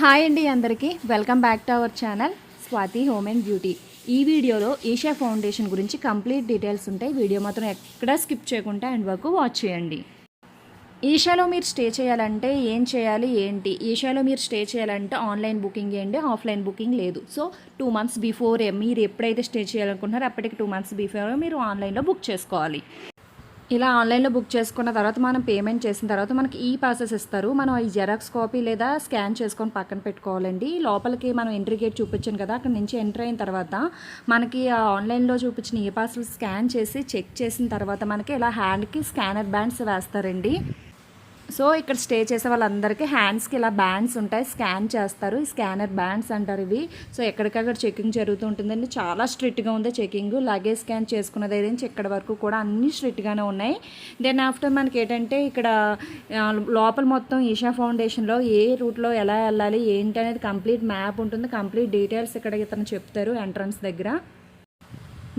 Hi అండి అందరికీ. Welcome back to our channel Swathi home and beauty. ఈ వీడియోలో ఈషా ఫౌండేషన్ గురించి కంప్లీట్ డీటెయిల్స్ ఉంటాయి వీడియో మాత్రం ఎక్కడా స్కిప్ చేయకుండా అండ్ వరకు వాచ్ చేయండి. ఈషాలో మీరు స్టే చేయాలంటే ఏం చేయాలి ఏంటి? ఈషాలో మీరు స్టే చేయాలంటే ఆన్లైన్ బుకింగ్ ఏంటి ఆఫ్లైన్ బుకింగ్ లేదు. సో టూ మంత్స్ బిఫోర్ మీరు ఎప్పుడైతే స్టే చేయాలనుకుంటున్నారో అప్పటికి టూ మంత్స్ బిఫోర్ మీరు ఆన్లైన్లో బుక్ చేసుకోవాలి. ఇలా ఆన్లైన్లో బుక్ చేసుకున్న తర్వాత మనం పేమెంట్ చేసిన తర్వాత మనకి ఈ ప్రాసెస్ ఇస్తారు. మనం ఈ జెరాక్స్ కాపీ లేదా స్కాన్ చేసుకొని పక్కన పెట్టుకోవాలండి. లోపలికి మనం ఎంట్రీ గేట్ చూపించాను కదా అక్కడ నుంచి ఎంటర్ అయిన తర్వాత మనకి ఆన్లైన్లో చూపించిన ఈ పాసెస్ స్కాన్ చేసి చెక్ చేసిన తర్వాత మనకి ఇలా హ్యాండ్కి స్కానర్ బ్యాండ్స్ వేస్తారండి. సో ఇక్కడ స్టే చేసే వాళ్ళందరికీ హ్యాండ్స్కి ఇలా బ్యాండ్స్ ఉంటాయి. స్కాన్ చేస్తారు. ఈ స్కానర్ బ్యాండ్స్ అంటారు ఇవి. సో ఎక్కడికక్కడ చెకింగ్ జరుగుతూ ఉంటుందండి చాలా స్ట్రిక్ట్గా ఉంది చెకింగ్ లగేజ్ స్కాన్ చేసుకున్నది ఏదైనా ఇక్కడ వరకు కూడా అన్ని స్ట్రిక్ట్గానే ఉన్నాయి. దెన్ ఆఫ్టర్ మనకి ఏంటంటే ఇక్కడ లోపల మొత్తం ఈషా ఫౌండేషన్లో ఏ రూట్లో ఎలా వెళ్ళాలి ఏంటి అనేది కంప్లీట్ మ్యాప్ ఉంటుంది. కంప్లీట్ డీటెయిల్స్ ఇక్కడ ఇతను చెప్తారు ఎంట్రన్స్ దగ్గర.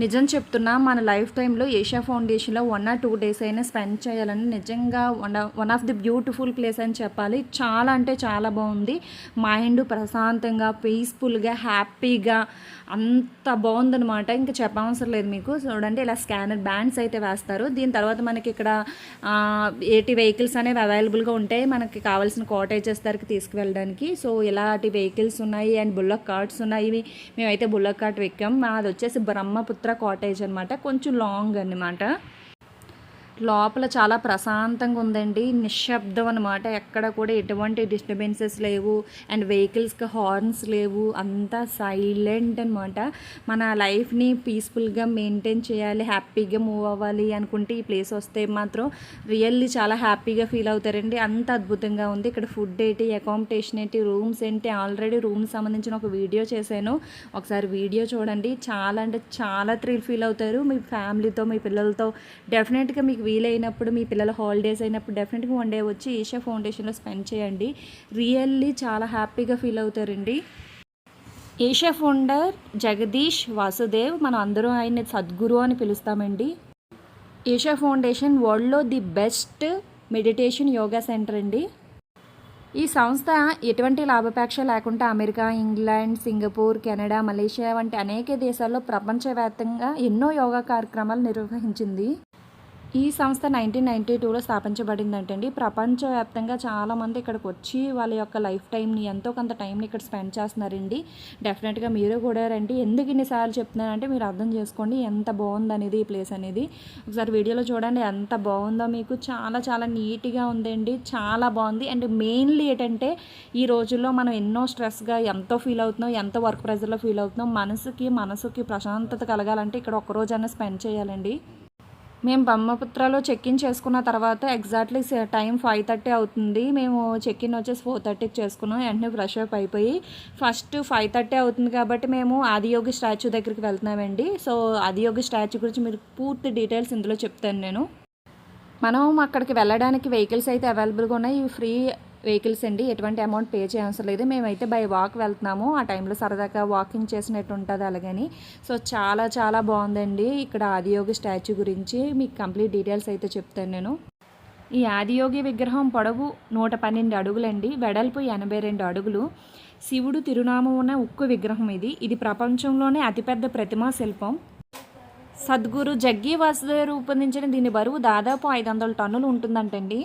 నిజం చెప్తున్నా మన లైఫ్ టైంలో ఏషియా ఫౌండేషన్లో వన్ ఆర్ టూ డేస్ అయినా స్పెండ్ చేయాలని నిజంగా one one of the beautiful place అని చెప్పాలి. చాలా అంటే చాలా బాగుంది. మైండ్ ప్రశాంతంగా పీస్ఫుల్గా హ్యాపీగా అంత బాగుందనమాట ఇంకా చెప్పవసరం లేదు మీకు. చూడండి ఇలా స్కానర్ బ్యాండ్స్ అయితే వేస్తారు. దీని తర్వాత మనకి ఇక్కడ ఏటి వెహికల్స్ అనేవి అవైలబుల్గా ఉంటాయి. మనకి కావాల్సిన కోటేజెస్ దగ్గరికి తీసుకువెళ్ళడానికి. సో ఇలాంటి వెహికల్స్ ఉన్నాయి. అండ్ బుల్లక్ కార్ట్స్ ఉన్నాయి. మేమైతే బుల్లక్ కార్ట్ ఎక్కాం మాది వచ్చేసి బ్రహ్మపుత్ర కాటేజ్ అనమాట కొంచెం లాంగ్ అనమాట లోపల చాలా ప్రశాంతంగా ఉందండి నిశ్శబ్దం అనమాట ఎక్కడ కూడా ఎటువంటి డిస్టర్బెన్సెస్ లేవు. అండ్ వెహికల్స్కి హార్న్స్ లేవు. అంతా సైలెంట్ అనమాట మన లైఫ్ని పీస్ఫుల్గా మెయింటైన్ చేయాలి హ్యాపీగా మూవ్ అవ్వాలి అనుకుంటే ఈ ప్లేస్ వస్తే మాత్రం రియల్లీ చాలా హ్యాపీగా ఫీల్ అవుతారండి. అంత అద్భుతంగా ఉంది. ఇక్కడ ఫుడ్ ఏంటి అకామిడేషన్ ఏంటి రూమ్స్ ఏంటి ఆల్రెడీ రూమ్ సంబంధించిన ఒక వీడియో చేశాను. ఒకసారి వీడియో చూడండి. చాలా అంటే చాలా థ్రిల్ ఫీల్ అవుతారు. మీ ఫ్యామిలీతో మీ పిల్లలతో. డెఫినెట్గా మీకు వీలైనప్పుడు మీ పిల్లల హాలిడేస్ అయినప్పుడు డెఫినెట్గా వన్ డే వచ్చి ఈషా ఫౌండేషన్లో స్పెండ్ చేయండి. రియల్లీ చాలా హ్యాపీగా ఫీల్ అవుతారండి. ఏషియా ఫౌండర్ జగదీష్ వాసుదేవ్ మనం అందరూ ఆయన సద్గురు అని పిలుస్తామండి. ఏషియా ఫౌండేషన్ వరల్డ్లో the best meditation yoga centre అండి. ఈ సంస్థ ఎటువంటి లాభాపేక్ష లేకుండా America England Singapore Canada Malaysia వంటి అనేక దేశాల్లో ప్రపంచవ్యాప్తంగా ఎన్నో యోగా కార్యక్రమాలు నిర్వహించింది. ఈ సంస్థ నైన్టీన్ నైన్టీ టూలో స్థాపించబడిందంటండి. ప్రపంచవ్యాప్తంగా చాలామంది ఇక్కడికి వచ్చి వాళ్ళ యొక్క లైఫ్ టైంని ఎంతో కొంత టైంని ఇక్కడ స్పెండ్ చేస్తున్నారండి. డెఫినెట్గా మీరు కూడా రండి. ఎందుకు ఇన్నిసార్లు చెప్తున్నానంటే మీరు అర్థం చేసుకోండి. ఎంత బాగుంది అనేది ఈ ప్లేస్ అనేది. ఒకసారి వీడియోలో చూడండి ఎంత బాగుందో మీకు. చాలా చాలా నీట్గా ఉందండి. చాలా బాగుంది. అండ్ మెయిన్లీ ఏంటంటే ఈ రోజుల్లో మనం ఎన్నో స్ట్రెస్గా ఎంతో ఫీల్ అవుతున్నాం ఎంతో వర్క్ ప్రెజర్లో ఫీల్ అవుతున్నాం. మనసుకి మనసుకి ప్రశాంతత కలగాలంటే ఇక్కడ ఒక్కరోజైనా స్పెండ్ చేయాలండి. మేము బ్రహ్మపుత్రలో చెక్ ఇన్ చేసుకున్న తర్వాత ఎగ్జాక్ట్లీ టైం ఫైవ్ థర్టీ అవుతుంది. మేము చెక్ ఇన్ వచ్చేసి ఫోర్ థర్టీకి చేసుకున్నాం. వెంటనే ఫ్రెష్ అప్ అయిపోయి ఫస్ట్ ఫైవ్ థర్టీ అవుతుంది కాబట్టి మేము ఆదియోగి స్టాచ్యూ దగ్గరికి వెళ్తున్నామండి. సో ఆదియోగి స్టాచ్యూ గురించి మీరు పూర్తి డీటెయిల్స్ ఇందులో చెప్తాను నేను. మనం అక్కడికి వెళ్ళడానికి వెహికల్స్ అయితే అవైలబుల్గా ఉన్నాయి. ఇవి ఫ్రీ వెహికల్స్ అండి. ఎటువంటి అమౌంట్ పే చేయవసరం లేదు. మేమైతే బై వాక్ వెళ్తున్నాము. ఆ టైంలో సరదాగా వాకింగ్ చేసినట్టు ఉంటుంది అలాగని. సో చాలా చాలా బాగుందండి. ఇక్కడ ఆదియోగి స్టాచ్యూ గురించి మీకు కంప్లీట్ డీటెయిల్స్ అయితే చెప్తాను నేను. ఈ ఆదియోగి విగ్రహం పొడవు నూట పన్నెండు అడుగులండి. వెడల్పు ఎనభై రెండు అడుగులు. శివుడు తిరునామం ఉన్న ఉక్కు విగ్రహం ఇది. ఇది ప్రపంచంలోనే అతిపెద్ద ప్రతిమా శిల్పం. సద్గురు జగ్గి వాసుదేవ్ రూపొందించిన దీని బరువు దాదాపు ఐదు వందల టన్నులు ఉంటుందంటండి.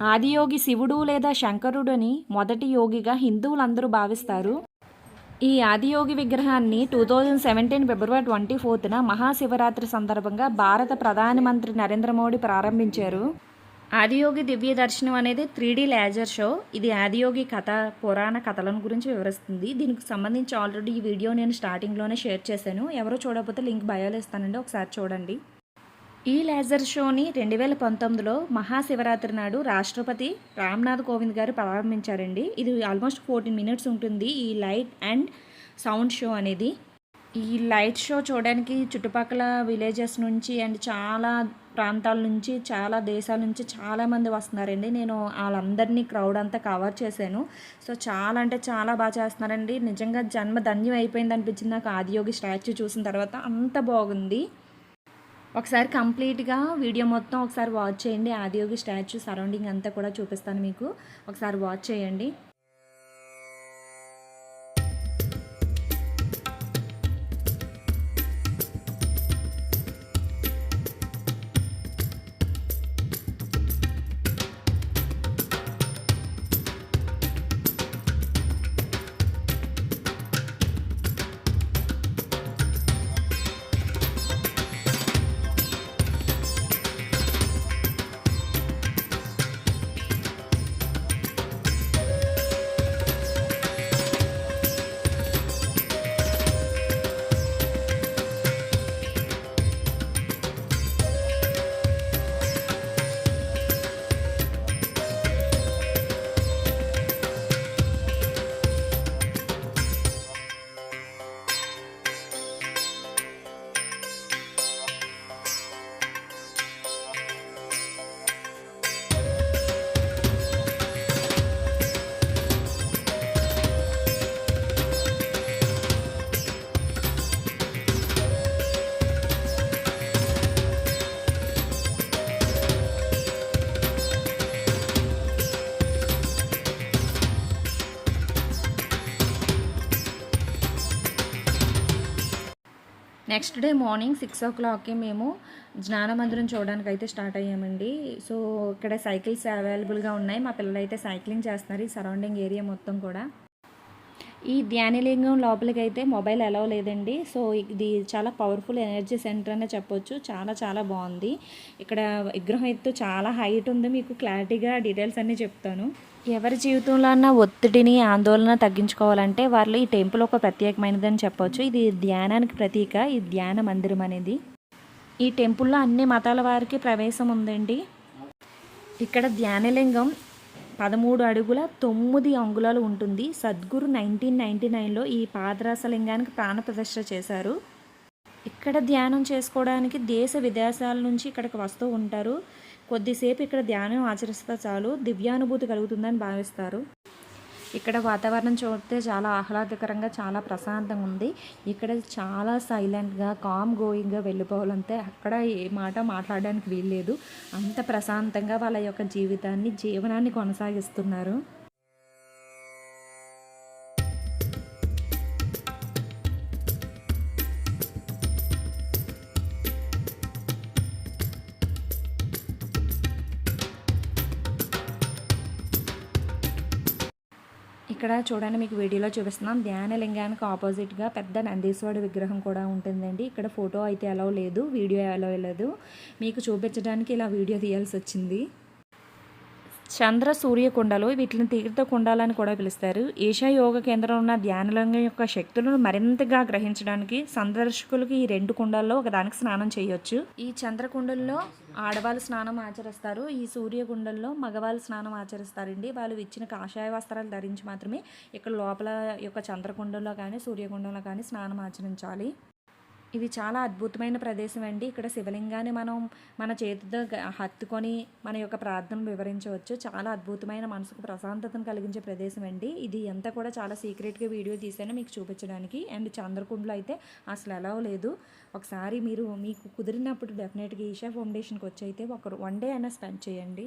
ఆదియోగి శివుడు లేదా శంకరుడని మొదటి యోగిగా హిందువులందరూ భావిస్తారు. ఈ ఆదియోగి విగ్రహాన్ని two thousand seventeen February twenty ఫోర్త్న Mahashivratri సందర్భంగా భారత ప్రధానమంత్రి నరేంద్ర మోడీ ప్రారంభించారు. ఆదియోగి దివ్య దర్శనం అనేది త్రీ డీ లేజర్ షో ఇది ఆదియోగి కథ పురాణ కథలను గురించి వివరిస్తుంది. దీనికి సంబంధించి ఆల్రెడీ ఈ వీడియో నేను స్టార్టింగ్లోనే షేర్ చేశాను. ఎవరో చూడకపోతే లింక్ బయోలో ఇస్తానండి. ఒకసారి చూడండి. ఈ లేజర్ షోని రెండు వేల పంతొమ్మిదిలో మహాశివరాత్రి నాడు రాష్ట్రపతి రామ్నాథ్ కోవింద్ గారు ప్రారంభించారండి. ఇది ఆల్మోస్ట్ ఫోర్టీన్ మినిట్స్ ఉంటుంది. ఈ లైట్ అండ్ సౌండ్ షో అనేది. ఈ లైట్ షో చూడడానికి చుట్టుపక్కల విలేజెస్ నుంచి అండ్ చాలా ప్రాంతాల నుంచి చాలా దేశాల నుంచి చాలామంది వస్తున్నారండి. నేను వాళ్ళందరినీ క్రౌడ్ అంతా కవర్ చేశాను. సో చాలా అంటే చాలా బాగా చేస్తున్నారండి. నిజంగా జన్మ ధన్యం అయిపోయింది అనిపించింది. నాకు ఆదియోగి స్టాచ్యూ చూసిన తర్వాత అంత బాగుంది. ఒకసారి కంప్లీట్గా వీడియో మొత్తం ఒకసారి వాచ్ చేయండి. ఆదియోగి స్టాచ్యూ సరౌండింగ్ అంతా కూడా చూపిస్తాను మీకు. ఒకసారి వాచ్ చేయండి. నెక్స్ట్ డే మార్నింగ్ సిక్స్ ఓ క్లాక్కి మేము జ్ఞానమందిరం చూడడానికి అయితే స్టార్ట్ అయ్యామండి. సో ఇక్కడ సైకిల్స్ అవైలబుల్గా ఉన్నాయి. మా పిల్లలు అయితే సైక్లింగ్ చేస్తున్నారు ఈ సరౌండింగ్ ఏరియా మొత్తం కూడా. ఈ ధ్యానలింగం లోపలికి అయితే మొబైల్ అలవ్ లేదండి. సో ఇది చాలా పవర్ఫుల్ ఎనర్జీ సెంటర్ అనే చెప్పొచ్చు. చాలా చాలా బాగుంది. ఇక్కడ విగ్రహం ఎత్తు చాలా హైట్ ఉంది. మీకు క్లారిటీగా డీటెయిల్స్ అన్నీ చెప్తాను. ఎవరి జీవితంలో అన్న ఒత్తిడిని ఆందోళన తగ్గించుకోవాలంటే వాళ్ళు ఈ టెంపుల్ ఒక ప్రత్యేకమైనదని చెప్పొచ్చు. ఇది ధ్యానానికి ప్రతీక. ఈ ధ్యాన మందిరం అనేది. ఈ టెంపుల్లో అన్ని మతాల వారికి ప్రవేశం ఉందండి. ఇక్కడ ధ్యానలింగం పదమూడు అడుగుల తొమ్మిది అంగుళాలు ఉంటుంది. సద్గురు నైన్టీన్ నైంటీ నైన్లో ఈ పాదరాస లింగానికి ప్రాణ చేశారు. ఇక్కడ ధ్యానం చేసుకోవడానికి దేశ విదేశాల నుంచి ఇక్కడికి వస్తూ ఉంటారు. కొద్దిసేపు ఇక్కడ ధ్యానం ఆచరిస్తే చాలు. దివ్యానుభూతి కలుగుతుందని భావిస్తారు. ఇక్కడ వాతావరణం చూస్తే చాలా ఆహ్లాదకరంగా చాలా ప్రశాంతంగా ఉంది. ఇక్కడ చాలా సైలెంట్గా కామ్ గోయింగ్గా వెళ్ళిపోవాలంటే అక్కడ ఏ మాట మాట్లాడడానికి వీల్లేదు. అంత ప్రశాంతంగా వాళ్ళ యొక్క జీవితాన్ని జీవనాన్ని కొనసాగిస్తున్నారు. ఇక్కడ చూడండి మీకు వీడియోలో చూపిస్తున్నాం. ధ్యానలింగానికి ఆపోజిట్గా పెద్ద నందీశ్వరుడు విగ్రహం కూడా ఉంటుందండి. ఇక్కడ ఫోటో అయితే అలౌ లేదు వీడియో అలౌ లేదు. మీకు చూపించడానికి ఇలా వీడియో తీయాల్సి వచ్చింది. చంద్ర సూర్య కుండలు వీటిని తీర్థ కుండాలని కూడా పిలుస్తారు. ఈశా యోగ కేంద్రం ఉన్న ధ్యానలింగం యొక్క శక్తులను మరింతగా గ్రహించడానికి సందర్శకులకి ఈ రెండు కుండల్లో ఒకదానికి స్నానం చేయొచ్చు. ఈ చంద్రకుండల్లో ఆడవాళ్ళు స్నానం ఆచరిస్తారు. ఈ సూర్య కుండల్లో మగవాళ్ళు స్నానం ఆచరిస్తారండి. వాళ్ళు ఇచ్చిన కాషాయ వస్త్రాలు ధరించి మాత్రమే ఇక్కడ లోపల యొక్క చంద్రకుండంలో కానీ సూర్యకుండంలో కానీ స్నానం ఆచరించాలి. ఇది చాలా అద్భుతమైన ప్రదేశం అండి. ఇక్కడ శివలింగాన్ని మనం మన చేతితో హత్తుకొని మన యొక్క ప్రార్థనలు వివరించవచ్చు. చాలా అద్భుతమైన మనసుకు ప్రశాంతతను కలిగించే ప్రదేశం అండి. ఇది ఎంత కూడా చాలా సీక్రెట్గా వీడియో తీసాను మీకు చూపించడానికి. అండ్ చంద్రకుండలో అయితే అసలు ఎలా లేదు. ఒకసారి మీరు మీకు కుదిరినప్పుడు డెఫినెట్గా ఈషా ఫౌండేషన్కి వచ్చి అయితే ఒక వన్ డే అయినా స్పెండ్ చేయండి.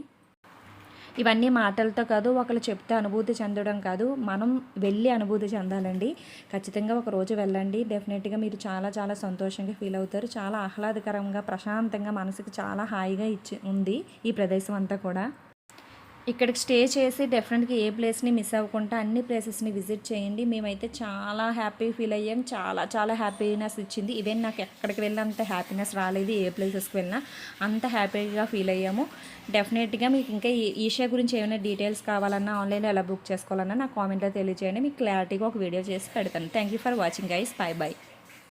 ఇవన్నీ మాటలతో కాదు ఒకరు చెప్తే అనుభూతి చెందడం కాదు. మనం వెళ్ళి అనుభూతి చెందాలండి. ఖచ్చితంగా ఒక రోజు వెళ్ళండి. డెఫినెట్గా మీరు చాలా చాలా సంతోషంగా ఫీల్ అవుతారు. చాలా ఆహ్లాదకరంగా ప్రశాంతంగా మనసుకు చాలా హాయిగా ఇచ్చి ఉంది ఈ ప్రదేశం అంతా కూడా. ఇక్కడికి స్టే చేసి డెఫినెట్గా ఏ ప్లేస్ని మిస్ అవ్వకుండా అన్ని ప్లేసెస్ని విజిట్ చేయండి. మేమైతే చాలా హ్యాపీ ఫీల్ అయ్యాం. చాలా చాలా హ్యాపీనెస్ ఇచ్చింది. ఇదేం నాకు ఎక్కడికి వెళ్ళినంత హ్యాపీనెస్ రాలేదు ఏ ప్లేసెస్కి వెళ్ళినా. అంత హ్యాపీగా ఫీల్ అయ్యాము. డెఫినెట్గా మీకు ఇంకా ఈ ఈషా గురించి ఏమైనా డీటెయిల్స్ కావాలన్నా ఆన్లైన్లో ఎలా బుక్ చేసుకోవాలన్నా నా కామెంట్లో తెలియజేయండి. మీకు క్లారిటీగా ఒక వీడియో చేసి పెడతాను. Thank you for watching guys. Bye bye